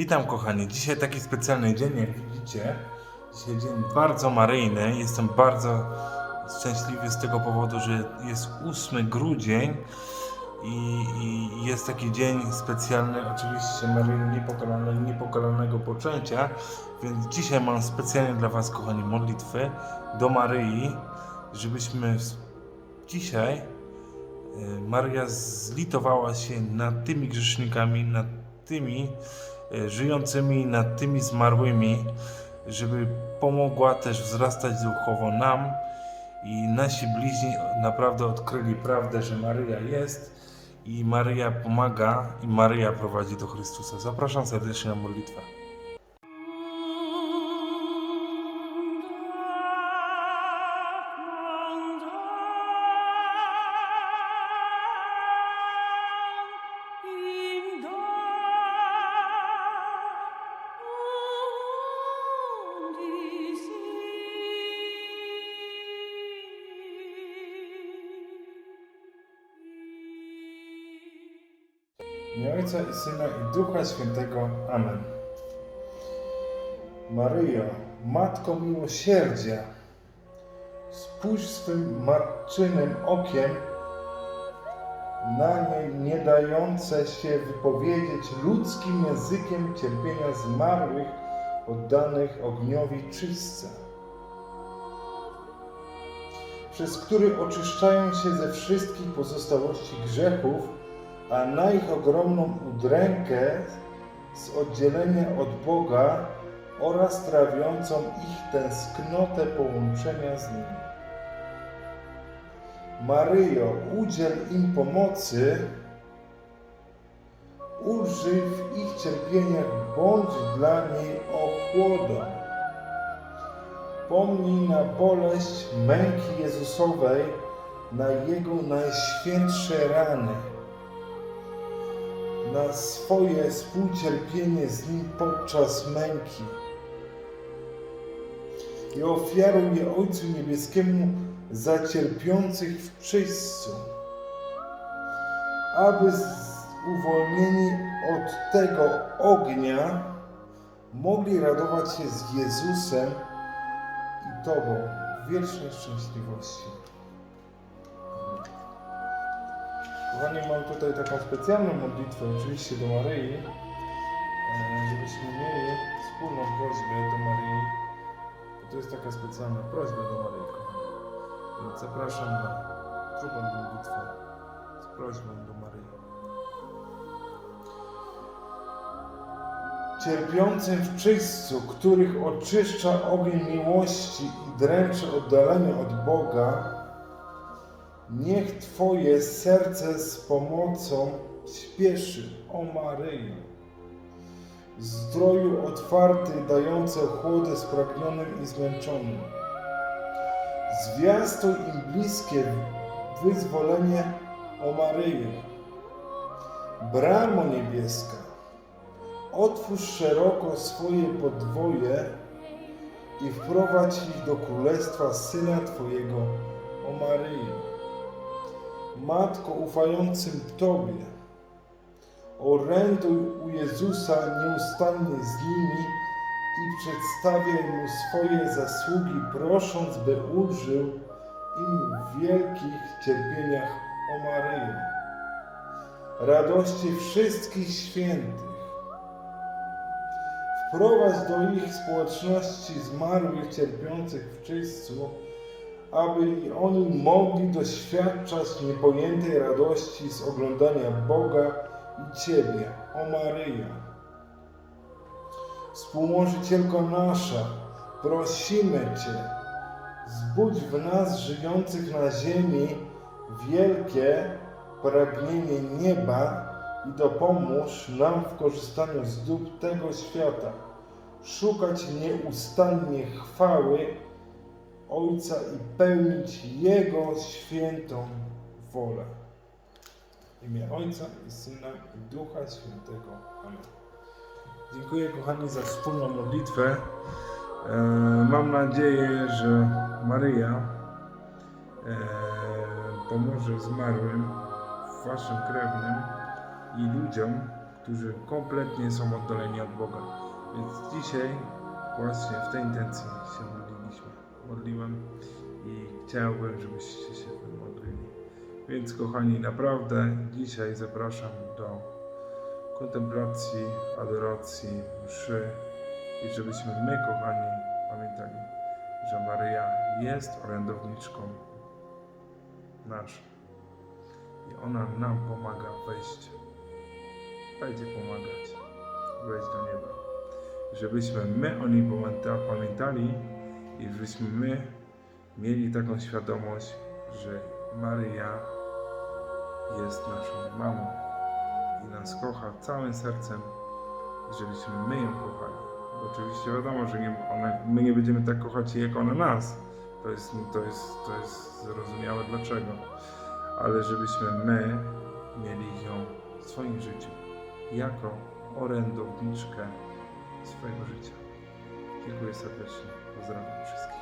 Witam kochani. Dzisiaj taki specjalny dzień, jak widzicie. Dzisiaj dzień bardzo maryjny. Jestem bardzo szczęśliwy z tego powodu, że jest 8 grudzień i, i jest taki dzień specjalny, oczywiście Maryi Niepokalanej, Niepokalanego Poczęcia, więc dzisiaj mam specjalnie dla Was, kochani, modlitwy do Maryi, żebyśmy dzisiaj y, Maria zlitowała się nad tymi grzesznikami, nad tymi e, żyjącymi, nad tymi zmarłymi, żeby pomogła też wzrastać duchowo nam i nasi bliźni naprawdę odkryli prawdę, że Maryja jest i Maryja pomaga i Maryja prowadzi do Chrystusa. Zapraszam serdecznie na modlitwę. Imię Ojca i Syna i Ducha Świętego. Amen. Maryjo, Matko Miłosierdzia, spójrz swym matczynym okiem na nie nie dające się wypowiedzieć ludzkim językiem cierpienia zmarłych oddanych ogniowi czystce, przez który oczyszczają się ze wszystkich pozostałości grzechów, a na ich ogromną udrękę z oddzielenia od Boga oraz trawiącą ich tęsknotę połączenia z Nim. Maryjo, udziel im pomocy, ulżyj w ich cierpieniach, bądź dla niej ochłodą. Pomnij na boleść męki Jezusowej, na Jego najświętsze rany na swoje współcierpienie z Nim podczas męki i ofiaruj je Ojcu Niebieskiemu za cierpiących w czyśćcu, aby uwolnieni od tego ognia mogli radować się z Jezusem i Tobą w wiecznej szczęśliwości. Kochani, mam tutaj taką specjalną modlitwę, oczywiście do Maryi, e, żebyśmy mieli wspólną prośbę do Maryi. To jest taka specjalna prośba do Maryi, kochani. Więc zapraszam na drugą modlitwę z prośbą do Maryi. Cierpiącym w czyśćcu, których oczyszcza ogień miłości i dręczy oddalenie od Boga, Niech Twoje serce z pomocą śpieszy, o Maryjo. Zdroju otwarty, dające chłodę spragnionym i zmęczonym. Zwiastuj im bliskie wyzwolenie, o Maryjo. Bramo niebieska, otwórz szeroko swoje podwoje i wprowadź ich do królestwa Syna Twojego, o Maryjo. Matko ufającym Tobie, oręduj u Jezusa nieustannie z nimi i przedstawiaj Mu swoje zasługi, prosząc, by ulżył im w wielkich cierpieniach o Maryję. Radości wszystkich świętych. Wprowadź do ich społeczności zmarłych cierpiących w czyśćcu, aby oni mogli doświadczać niepojętej radości z oglądania Boga i Ciebie, o Maryja. Współmożycielko nasza, prosimy Cię, zbudź w nas żyjących na ziemi wielkie pragnienie nieba i dopomóż nam w korzystaniu z dóbr tego świata, szukać nieustannie chwały Ojca i pełnić Jego świętą wolę. W imię Ojca i Syna i Ducha Świętego. Amen. Dziękuję kochani za wspólną modlitwę. E, mam nadzieję, że Maryja e, pomoże zmarłym, waszym krewnym i ludziom, którzy kompletnie są oddaleni od Boga. Więc dzisiaj właśnie w tej intencji się. Modliłem i chciałbym, żebyście się modlili. Więc kochani, naprawdę dzisiaj zapraszam do kontemplacji, adoracji, mszy i żebyśmy my, kochani, pamiętali, że Maryja jest orędowniczką naszą i ona nam pomaga wejść, będzie pomagać wejść do nieba. Żebyśmy my o niej pamięta, pamiętali i żebyśmy my mieli taką świadomość, że Maryja jest naszą mamą i nas kocha całym sercem, żebyśmy my ją kochali. Bo oczywiście wiadomo, że nie, my nie będziemy tak kochać jej, jak ona nas. To jest, to jest, to jest zrozumiałe dlaczego. Ale żebyśmy my mieli ją w swoim życiu jako orędowniczkę swojego życia. Dziękuję serdecznie. Pozdrawiam wszystkich.